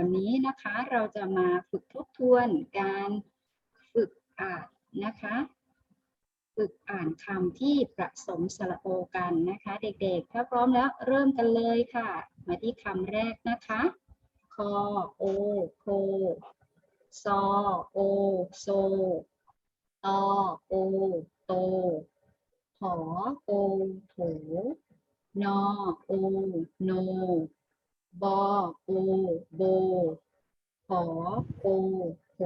วันนี้นะคะเราจะมาฝึกทบทวนการฝึกอ่านนะคะ ฝึกอ่านคำที่ประสมสระโอกันนะคะ เด็กๆ ถ้าพร้อมแล้วเริ่มกันเลยค่ะ มาที่คำแรกนะคะคอโอโคซอโอโซตอโอโตหอโอโถนอโอโน บอโอโบหอโอโห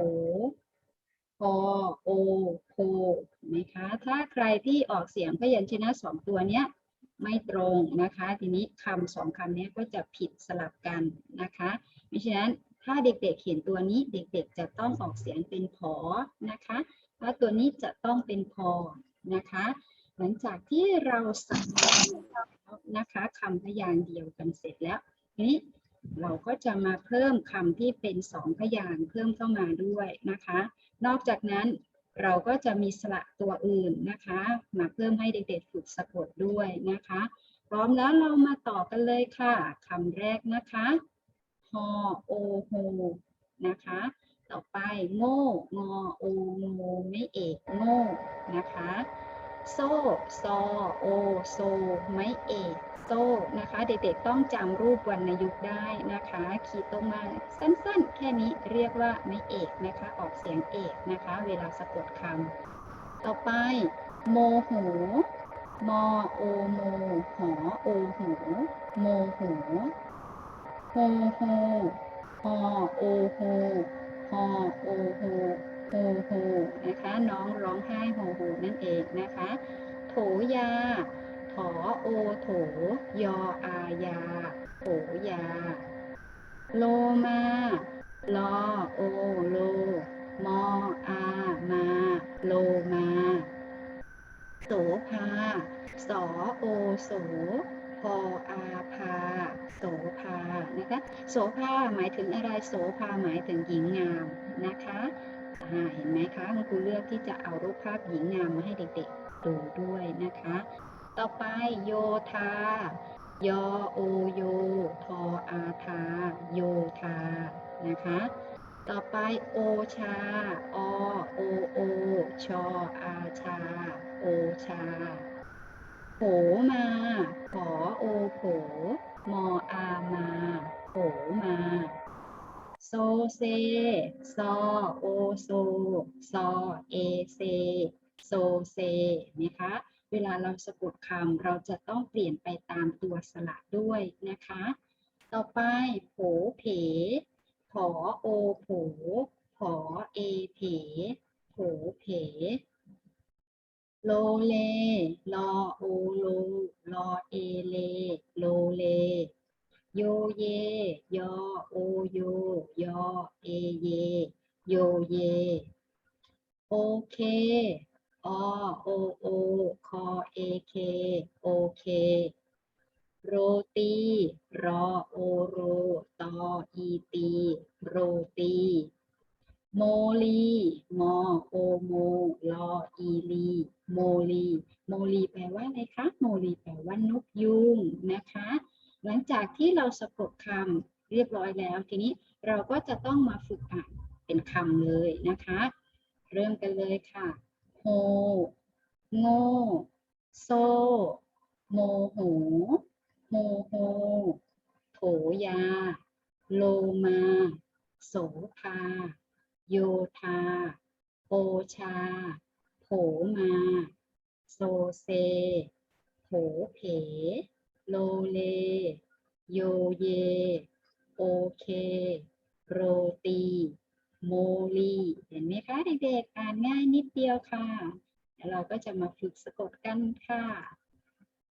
พอโอโคเห็นไหมคะ ถ้าใครที่ออกเสียงพยัญชนะสองตัวเนี้ยไม่ตรงนะคะ ทีนี้คำสองคำนี้ก็จะผิดสลับกันนะคะเพราะฉะนั้นถ้าเด็กๆเขียนตัวนี้เด็กๆจะต้องออกเสียงเป็นผอนะคะถ้าตัวนี้จะต้องเป็นพอนะคะ หลังจากที่เราสับนะคะคำพยางค์เดียวกันเสร็จแล้ว นี้เราก็จะมาเพิ่มคำที่เป็นสองพยางค์เพิ่มเข้ามาด้วยนะคะ นอกจากนั้นเราก็จะมีสระตัวอื่นนะคะ มาเพิ่มให้เด็กๆฝึกสะกดด้วยนะคะ พร้อมแล้วเรามาต่อกันเลยค่ะคำแรกนะคะฮอโอโฮนะคะ ต่อไปโง่งอโอโงไม่เอกโง่นะคะ โซ ซอ โอ โซ ไม่เอกโซนะคะ เด็กๆต้องจำรูปวรรณยุกต์ได้นะคะขีดตรงมาสั้นๆ แค่นี้เรียกว่าไม่เอกนะคะ ออกเสียงเอกนะคะ เวลาสะกดคำต่อไป โมโหมอโอโม หอโอโหโมโหโฮโฮฮอโอโฮฮอโอโฮ โฮโฮนะคะน้องร้องไห้โฮโฮนั่นเองนะคะโถยาถอโอโถยออายาโถยา โลมาลอโอโล มออามา โลมาโสภาสอโอโสพออาภาโสภานะคะโสภาหมายถึงอะไรโสภาหมายถึงหญิงงามนะคะ เห็นไหมคะคุณครูเลือกที่จะเอารูปภาพหญิงงามมาให้เด็กๆดูด้วยนะคะ ต่อไปโยธายอโอโย ทออาทา โยธา นะคะ ต่อไปโอชา อโอโอ ชออาชา โอชา โผมา ขอโอโผมออามา โผมา โซเซซอโอโซซอเอเซโซเซนะคะเวลาเราสะกดคำเราจะต้องเปลี่ยนไปตามตัวสระด้วยนะคะ ต่อไปโผเพผอโอโผผอเอเพโผเพโลเลลอโอโลลอเอเล โยเย ยอโอโย ยอเอเย โยเย โอเค อโอโอ คอเอเค โอเค โรตี รอโอโร ตออีตี โรตี โมลี มอโอโม ลออีลี โมลี โมลีแปลว่าอะไรคะ โมลีแปลว่านกยุงนะคะ หลังจากที่เราสะกดคำเรียบร้อยแล้ว ทีนี้เราก็จะต้องมาฝึกอ่านเป็นคำเลยนะคะ เริ่มกันเลยค่ะโฮโง่โซโมโหโมโหโถยา โลมา โสภา โยธา โอชา โผมา โซเซ โผเพ โลเล โยเย โอเค โรตี โมลี เห็นไหมคะเด็กๆ อ่านง่ายนิดเดียวค่ะ แล้วเราก็จะมาฝึกสะกดกันค่ะ